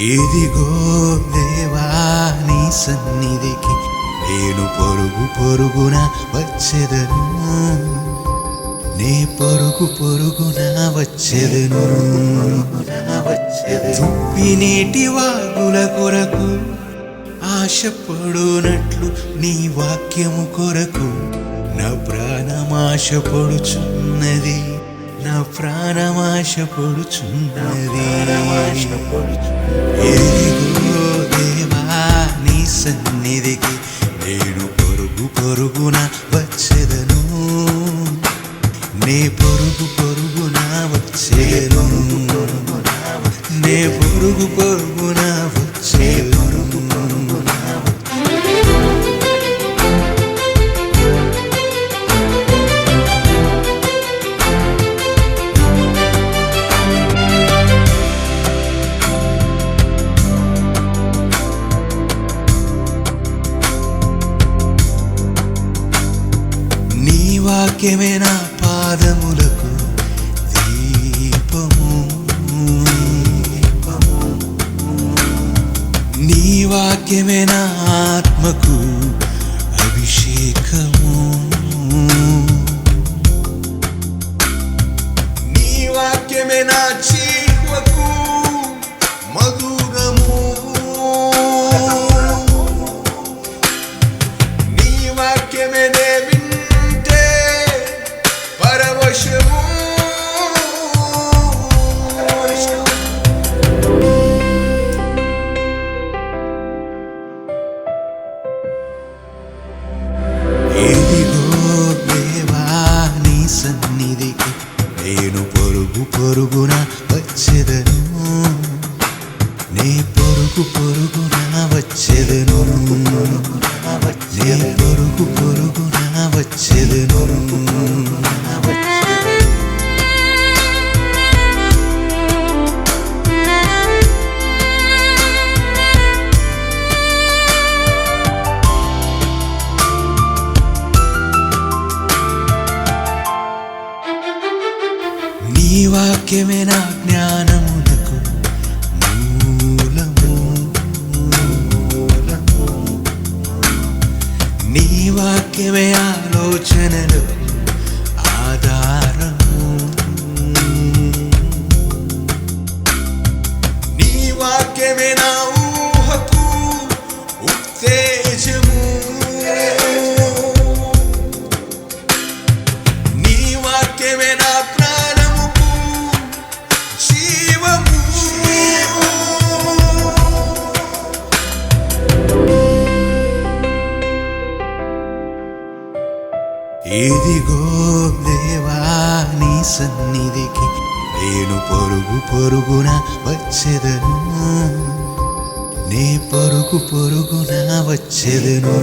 ఏదిగో దేవా నీ సన్నిధికి నేను పొరుగు పొరుగున వచ్చెదను. నే పొరుగు పొరుగున వచ్చెదను. తుప్పి నీటి వాగుల కొరకు ఆశపడునట్లు నీ వాక్యము కొరకు నా ప్రాణమాశపడుచున్నది నా ప్రాణమాశ పొడుచున్నది ఎదిగో దేవా నీ సన్నిధికి నేను పొరుగు పొరుగున వచ్చెదను. నే పొరుగు పొరుగున వచ్చేను నే పొరుగు పొరుగున వచ్చే వాక్యమే నా పాదములకు దీపము. నీ వాక్యమే నా ఆత్మకు అభిషేకము. నీ వాక్యమే నా సన్నిధికి నేను పొరుగు పొరుగున వచ్చేదను. నీ పొరుగు పొరుగున వచ్చేదను. నే పొరుగు పొరుగున వచ్చేదను. నీ వాక్యమే నా జ్ఞానమునకు మూలము. నీ వాక్యమే ఆలోచనలు ఆధారము. నీ వాక్యమే నా ఇదిగో దేవా నీ సన్నిధికి నేను పొరుగు పొరుగున వచ్చెదను. నే పొరుగు పొరుగున వచ్చెదను.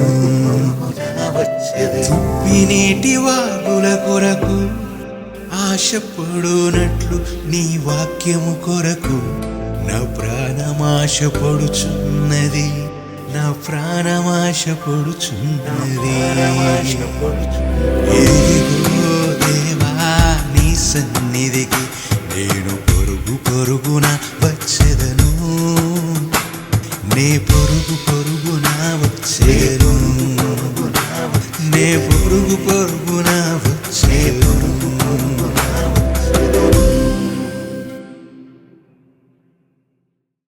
తుప్పి నీటి వాగుల కొరకు ఆశపడునట్లు నీ వాక్యము కొరకు నా ప్రాణమాశ పొడుచున్నది. నా ప్రాణమాశ పొడుచున్నది. ఎదిగో సన్నిధికి నేను పొరుగు పొరుగున వచ్చెదను. నే పొరుగు పొరుగున వచ్చేను నే పొరుగు పొరుగు